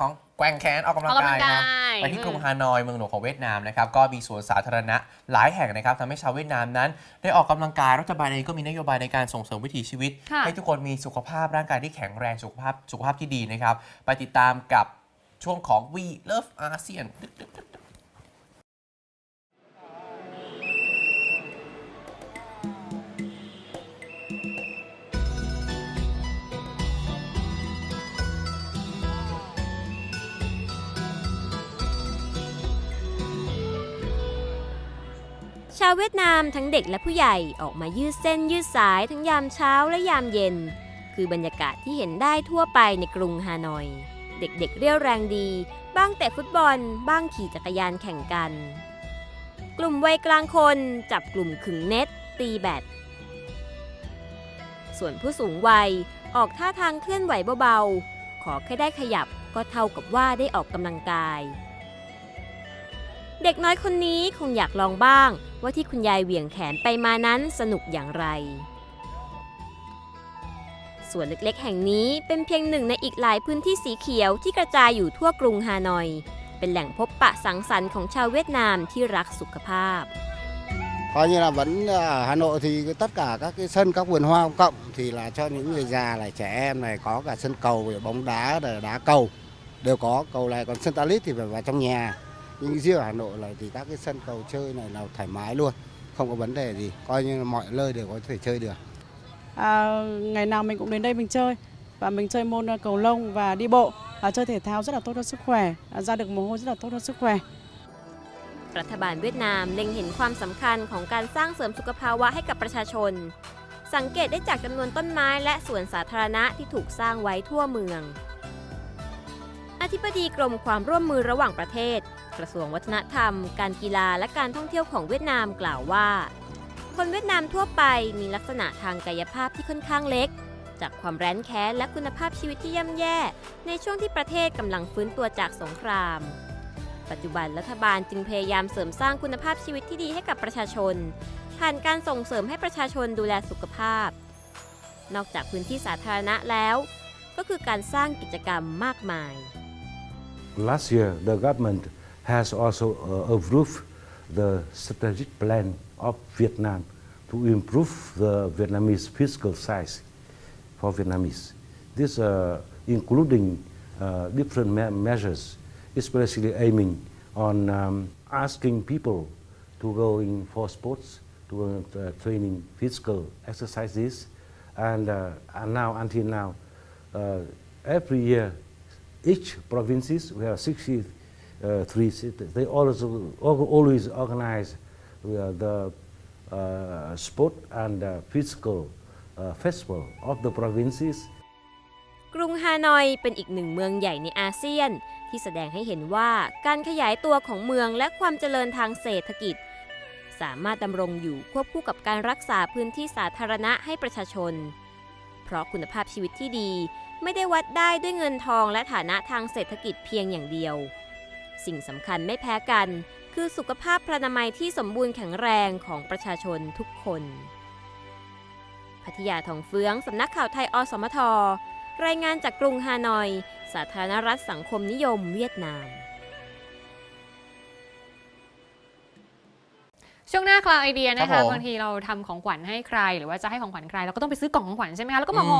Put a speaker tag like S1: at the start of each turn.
S1: ของแกว่งแขนออกกำลัง
S2: ออกกำลั
S1: กาย
S2: งกา
S1: นะ
S2: ย
S1: ไปที่กรุง
S2: อืม
S1: ฮานอยเมืองหลวงของเวียดนามนะครับก็มีสวนสาธารณะหลายแห่งนะครับทำให้ชาวเวียดนามนั้น ได้ออกกำลังกายรัฐบาลเองก็มีนโยบายในการส่งเสริมวิถีชีวิต
S2: ค่ะ
S1: ให้ทุกคนมีสุขภาพร่างกายที่แข็งแรงสุขภาพสุขภาพที่ดีนะครับ ไปติดตามกับช่วงของ We Love ASEAN
S3: ชาวเวียดนามทั้งเด็กและผู้ใหญ่ออกมายืดเส้นยืดสายทั้งยามเช้าและยามเย็น คือบรรยากาศที่เห็นได้ทั่วไปในกรุงฮานอย เด็กๆเรี่ยวแรงดี บ้างเตะฟุตบอล บ้างขี่จักรยานแข่งกัน กลุ่มวัยกลางคนจับกลุ่มขึงเน็ต ตีแบดส่วนผู้สูงวัยออกท่าทางเคลื่อนไหวเบาๆ ขอแค่ได้ขยับก็เท่ากับว่าได้ออกกำลังกาย เด็กน้อยคนนี้คงอยากลองบ้าง ว่าที่คุณยายเหวี่ยงแขนไปมานั้นสนุกอย่างไรสวนเล็กๆ แห่งนี้เป็นเพียงหนึ่งในอีกหลายพื้นที่สีเขียวที่กระจายอยู่ทั่วกรุงฮานอย เป็นแหล่งพบปะสังสรรค์ของชาวเวียดนามที่รักสุขภาพ
S4: coi như là vẫn ở Hà Nội thì tất cả các cái sân các vườn hoa công cộng thì là cho những người già này trẻ em này có cả sân cầu bóng đá đá cầu đều có cầu này còn sân tennis thì phải vào trong nhà nhưng riêng ở Hà Nội là thì các cái sân cầu chơi này là thoải mái luôn không có vấn đề gì coi như là mọi nơi đều có thể chơi được
S5: À, ngày nào mình cũng đến đây mình chơi và mình chơi môn ờ, cầu lông và đi bộ à, chơi thể thao rất là tốt cho sức khỏe à, ra được mồ hôi rất là tốt cho sức khỏe
S3: รัฐบาลเวียดนามเล็งเห็นความสำคัญของการสร้างเสริมสุขภาวะให้กับประชาชน สังเกตได้จากจำนวนต้นไม้และสวนสาธารณะที่ถูกสร้างไว้ทั่วเมือง อธิบดีกรมความร่วมมือระหว่างประเทศ กระทรวงวัฒนธรรม การกีฬาและการท่องเที่ยวของเวียดนามกล่าวว่า คนเวียดนามทั่วไปมีลักษณะทางกายภาพที่ค่อนข้างเล็ก จากความแร้นแค้นและคุณภาพชีวิตที่ย่ำแย่ ในช่วงที่ประเทศกำลังฟื้นตัวจากสงคราม ปัจจุบันรัฐบาลจึงพยายามเสริมสร้างคุณภาพชีวิตที่ดีให้กับประชาชน ผ่านการส่งเสริมให้ประชาชนดูแลสุขภาพ นอกจากพื้นที่สาธารณะแล้ว ก็คือการสร้างกิจกรรมมากมาย
S6: Last year, the government has also uh, approved the strategic plan of Vietnam to improve the Vietnamese physical size for Vietnamese. This uh, including uh, different me- measures, especially aiming on um, asking people to go in for sports, to uh, training physical exercises, and, uh, and now until now, uh, every year each provinces, we have 63 cities, they always, always organize uh, the uh, sport and uh, physical uh, festival of the provinces
S3: กรุงฮานอยเป็นอีกหนึ่งเมืองใหญ่ในอาเซียน ที่แสดงให้เห็นว่าการขยายตัวของเมืองและความเจริญทางเศรษฐกิจ สามารถดำรงอยู่ควบคู่กับการรักษาพื้นที่สาธารณะให้ประชาชน เพราะคุณภาพชีวิตที่ดี ไม่ได้วัดได้ด้วยเงินทองและฐานะทางเศรษฐกิจเพียงอย่างเดียว สิ่งสำคัญไม่แพ้กัน คือสุขภาพพลานามัยที่สมบูรณ์แข็งแรงของประชาชนทุกคนพัทยาทองเฟืองสำนักข่าวไทยอสมท รายงานจากกรุงฮานอย สาธารณรัฐสังคมนิยมเวียดนาม
S2: ช่วงหน้าคลาวไอเดียนะ
S1: ครั
S2: คะ
S1: บผม
S2: บางทีเราทำของขวัญให้ใคร หรือว่าจะให้ของขวัญใครเราก็ต้องไปซื้อกล่องของขวัญใช่ไหมคะแล้วก็มาห่อ